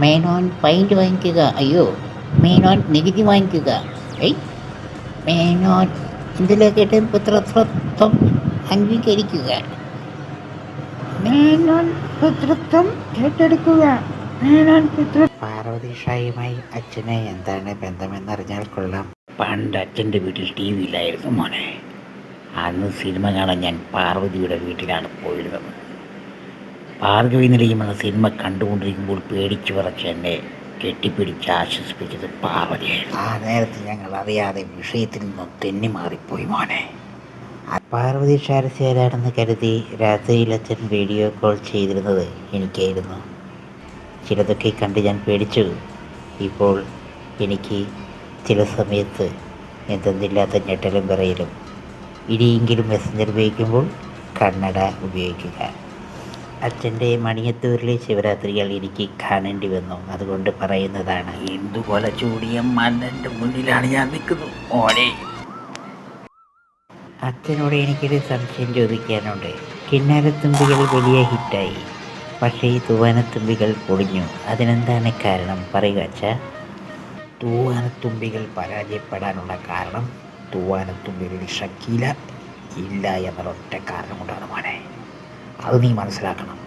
Menon pint വാങ്ങിക്കുക അയ്യോ മേനോൻ നികുതി വാങ്ങിക്കുക ഏയ് മേനോൻ ഇതിലേക്കിട്ട് പുത്രത്വം അംഗീകരിക്കുക മേനോൻ പുത്രത്വം ഏറ്റെടുക്കുക മേനോൻ പുത്ര പാർവതി ഷായുമായി അച്ഛനെ എന്താണ് ബന്ധമെന്നറിഞ്ഞാൽ കൊള്ളാം. പണ്ട് അച്ഛന്റെ വീട്ടിൽ ടി വി ഇല്ലായിരുന്നു മോനെ. അന്ന് സിനിമ കാണാൻ ഞാൻ പാർവതിയുടെ വീട്ടിലാണ് പോയിരുന്നത്. ഭാർഗവി നിലയം എന്ന സിനിമ കണ്ടുകൊണ്ടിരിക്കുമ്പോൾ പേടിച്ചു വിറച്ച് എന്നെ കെട്ടിപ്പിടിച്ച് ആശ്വസിപ്പിച്ചത് പാർവതിയായിരുന്നു ആ നേരത്ത് ഞങ്ങൾ അറിയാതെ വിഷയത്തിൽ നിന്നും തെന്നി മാറിപ്പോയി മോനെ. പാർവതി ഷാരസ്യരാണെന്ന് കരുതി രാത്രിയിൽ അച്ഛൻ വീഡിയോ കോൾ ചെയ്തിരുന്നത് എനിക്കായിരുന്നു. ചിലതൊക്കെ കണ്ട് ഞാൻ പേടിച്ചു. ഇപ്പോൾ എനിക്ക് ചില സമയത്ത് എന്തെന്നില്ലാത്ത ഞെട്ടലും വിറയലും. ഇനിയെങ്കിലും മെസ്സഞ്ചർ ഉപയോഗിക്കുമ്പോൾ കണ്ണട ഉപയോഗിക്കുക. അച്ഛന്റെ മണിയത്തൂരിലെ ശിവരാത്രികൾ എനിക്ക് കാണേണ്ടി വന്നു. അതുകൊണ്ട് പറയുന്നതാണ് എന്തുപോലെ ചൂടിയ മന്നന്റെ മുന്നിലാണ് ഞാൻ നിൽക്കുന്നത് ഓനെ അച്ഛനോട് എനിക്കൊരു സംശയം ചോദിക്കാനുണ്ട്. കിന്നാരത്തുമ്പികൾ വലിയ ഹിറ്റായി. പക്ഷേ ഈ തൂവാനത്തുമ്പികൾ പൊളിഞ്ഞു. അതിനെന്താണ് കാരണം? പറയുക അച്ഛ. തൂവാനത്തുമ്പികൾ പരാജയപ്പെടാനുള്ള കാരണം തൂവാനത്തുമ്പികളിൽ ഷക്കീല ഇല്ല എന്നൊരൊറ്റ കാരണം കൊണ്ടാണ് മോനെ. അത് നീ മനസ്സിലാക്കണം.